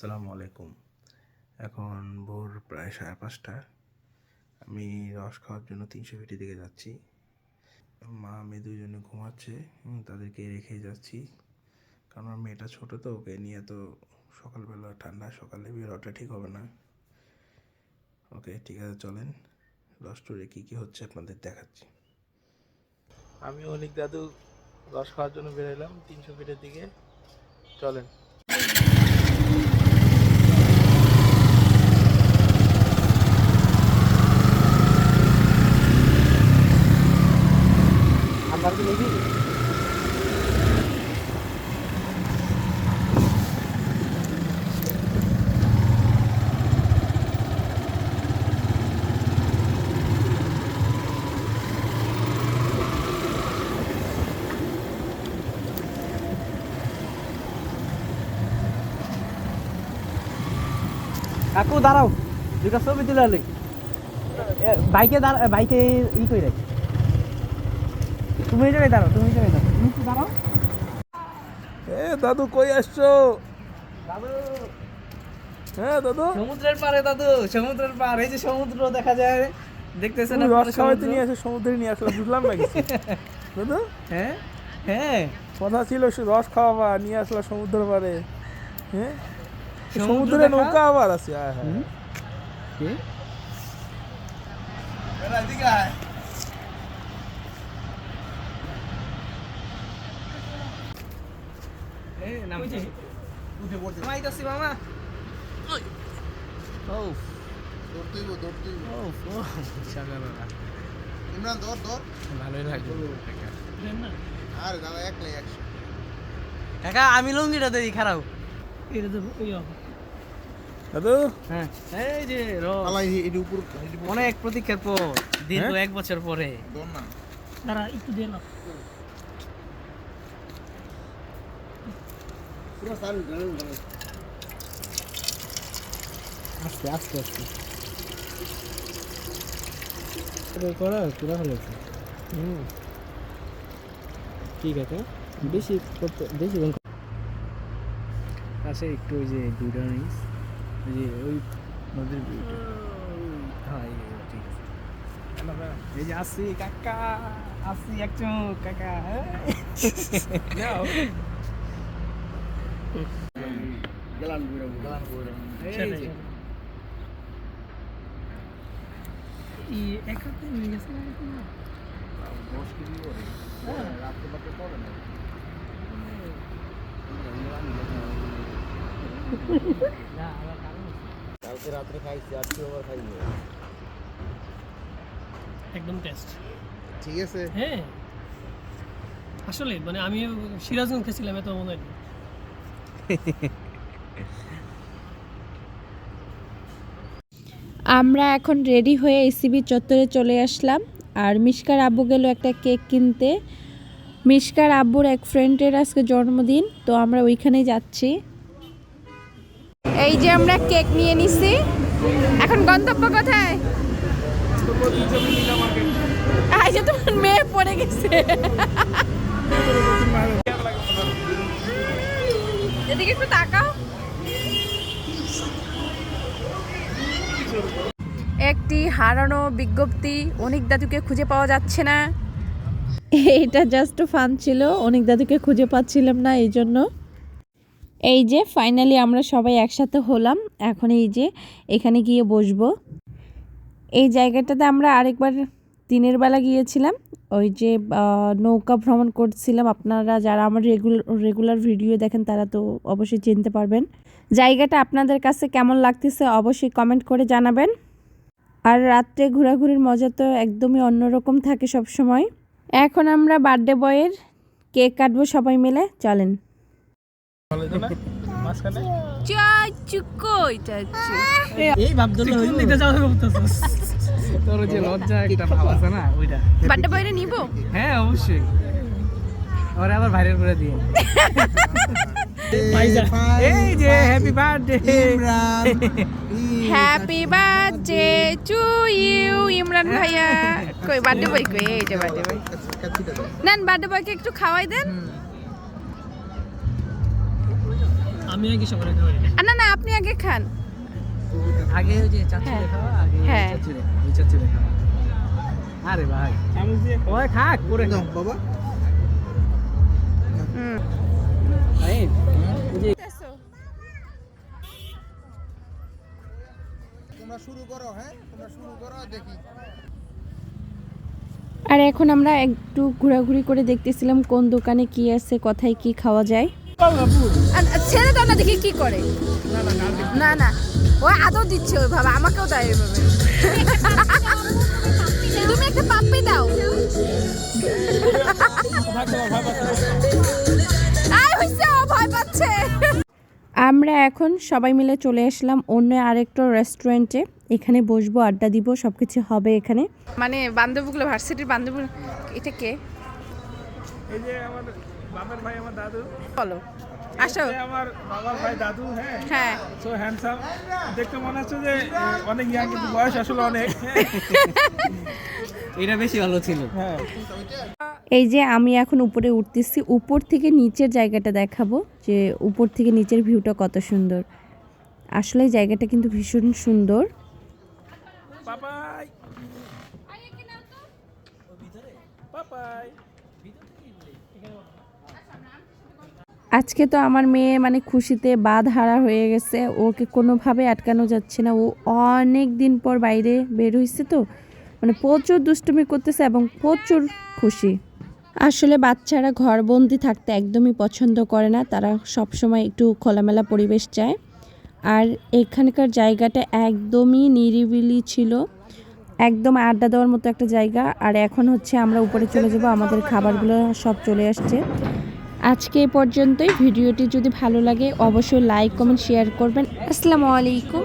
আসসালামু আলাইকুম। এখন ভোর প্রায় সাড়ে পাঁচটা। আমি রস খাওয়ার জন্য তিনশো ফিটি দিকে যাচ্ছি। মা মেয়ে দুজনে ঘুমাচ্ছে তাদেরকে রেখে যাচ্ছি। কারণ আমার মেয়েটা ছোটো তো, ওকে নিয়ে তো সকালবেলা ঠান্ডা, সকালে বেরোটা ঠিক হবে না। ওকে, ঠিক আছে, চলেন। রস টুরে কী কী হচ্ছে আপনাদের দেখাচ্ছি। আমি অনেক দাদু রস খাওয়ার জন্য বেরোলাম তিনশো ফিটের দিকে। চলেন। দেখি দাঁড়াও। দুটা ছবি তুলে বাইকে বাইকে ই করে তুমি এই জায়গায় দাঁড়াও তুমি এই জায়গায় দাঁড়াও। তুমি দাঁড়াও এ দাদু কই আসছো? দাদু। হ্যাঁ দাদু? সমুদ্রের পারে দাদু সমুদ্রের পার এই যে সমুদ্র দেখা যায় দেখতেছেন আপনারা সমুদ্র? নিয়ে আসে সমুদ্রে নিয়ে আসলাম বুঝলাম না কিছু দাদু? হ্যাঁ হ্যাঁ। কথা ছিল রস খাওয়াবা নিয়ে আসলা সমুদ্র পারে হ্যাঁ? সমুদ্র নৌকা আবার আছে আয় হায়। হুম? কি? এই নাম কি? ঘুমাইতাছি মামা ওই। ওফ, দৌড়তেইব দৌড়তেইব ওফ, ওফ, সকালবেলা। ইমরান ধর ধর। ভালোই লাগল। আরে দাদা একলাই একশো কাকা আমি লুঙ্গিটা দিই খারাপ। দাদু। হ্যাঁ এই যে রস। আলাই এর উপর অনেক প্রতীক্ষার পর দীর্ঘ এক বছর পরে। না। পুরো সারি দাঁড়ান আস্তে আস্তে আস্তে। করা পুরা হয়েছে হুম। ঠিক আছে বেশি করতে বেশি কাছে একটু ওই যে ভিডিও নিস। ওই যে ওই নদীর ভিউটা। হ্যাঁ ঠিক আছে। এই যে আসি কাকা। আসি একটু কাকা যাও গেলাম বুড়ো এই যে কালকে রাত্রে খাইছি আজকে খাইব একদম টেস্ট ঠিক আছে। হ্যাঁ। আসলে মানে আমি সিরাজগঞ্জ খেয়েছিলাম এত মনে হয়। আমরা এখন রেডি হয়ে এসিবি চত্বরে চলে আসলাম। আর মিশকার আব্বু গেল একটা কেক কিনতে। মিশকার আব্বুর এক ফ্রেন্ডের আজকে জন্মদিন, তো আমরা ওইখানেই যাচ্ছি। এই যে আমরা কেক নিয়ে নিছি। এখন গন্তব্য কোথায়? এই যে তোমার মেয়ে পড়ে গেছে। এদিকে একটু তাকাও। একটি হারানো বিজ্ঞপ্তি, অনেক দাদুকে খুঁজে পাওয়া যাচ্ছে না। এইটা জাস্ট ফান ছিল, অনেক দাদুকে খুঁজে পাচ্ছিলাম না, এই জন্য। এই যে ফাইনালি আমরা সবাই একসাথে হলাম, এখন এই যে, এখানে গিয়ে বসবো। এই জায়গাটাতে আমরা আরেকবার দিনের বেলা গিয়েছিলাম। ওই যে নৌকা ভ্রমণ করছিলাম। আপনারা যারা আমার রেগুলার রেগুলার ভিডিও দেখেন, তারা তো অবশ্যই চিনতে পারবেন। জায়গাটা আপনাদের কাছে কেমন লাগতেছে অবশ্যই কমেন্ট করে জানাবেন। আর রাত্রে ঘোরাঘুরির মজা তো একদমই অন্যরকম থাকে সব সময় এখন আমরা বার্থডে বয়ের কেক কাটবো সবাই মিলে। চলেন। মাঝখানে? এই ভাব হইল এটা যাওয়া বলতেছিস তোর যে লজ্জা একটা ভাব আছে না ওইটা। বার্থডে বয়রে নিব? হ্যাঁ অবশ্যই। ওরা আবার ভাইরাল করে দিয়ে। এই যে happy birthday Imran happy birthday to you Imran ভাইয়া। কই বার্থডে বয় কই এই যে বার্থডে নেন বার্থডে বয়কে একটু খাওয়াই দেন। আমি আগে সবার আ, না না আপনি আগে খান। আগে ওই যে হ্যাঁ। খাওয়া আগে হ্যাঁ। ওই চাচ্ছি খাওয়া। আরে ভাই। ওই খাক করে নাও, বাবা। হুম। ভাই যে তোমরা শুরু করো হ্যাঁ? তোমরা শুরু করো দেখি। আর এখন আমরা একটু ঘোরাঘুরি করে দেখতেছিলাম কোন দোকানে কি আছে কোথায় কি খাওয়া যায়। ছেড়ে দাও না দেখি কি করে? না না ও আদৌ দিচ্ছে ওইভাবে আমাকেও দেয় ওইভাবে। তুমি একটা পাপ্পি দাও। ভয় পাচ্ছে। আমরা এখন সবাই মিলে চলে আসলাম অন্য আরেকটা রেস্টুরেন্টে এখানে বসবো আড্ডা দিব সব কিছু হবে এখানে। মানে বান্ধবীগুলো ভার্সিটির বান্ধবী এটা কে? এই যে বাবার ভাই আমার দাদু। বলো। আসো। এই আমার বাবার ভাই দাদু হ্যাঁ? হ্যাঁ। সো হ্যান্ডসাম দেখতে মনে হচ্ছে যে অনেক ইয়াং কিন্তু বয়স আসলে অনেক। এটা বেশি ভালো ছিল। হ্যাঁ। এই যে আমি এখন উপরে উঠতেছি উপর থেকে নিচের জায়গাটা দেখাবো যে উপর থেকে নিচের ভিউটা কত সুন্দর। আসলে জায়গাটা কিন্তু ভীষণ সুন্দর। আজকে তো আমার মেয়ে মানে খুশিতে বাদ হারা হয়ে গেছে। ওকে কোনোভাবে আটকানো যাচ্ছে না। ও অনেক দিন পর বাইরে বের হয়েছে তো। মানে প্রচুর দুষ্টুমি করতেছে এবং প্রচুর খুশি। আসলে বাচ্চারা ঘরবন্দি থাকতে একদমই পছন্দ করে না। তারা সব সময় একটু খোলামেলা পরিবেশ চায়। আর এখানকার জায়গাটা একদমই নিরিবিলি ছিল। একদম আড্ডা দেওয়ার মতো একটা জায়গা। আর এখন হচ্ছে আমরা উপরে চলে যাব। আমাদের খাবারগুলো সব চলে আসছে। আজকে এই পর্যন্তই। ভিডিওটি যদি ভালো লাগে অবশ্যই লাইক কমেন্ট শেয়ার করবেন। আসসালামু আলাইকুম।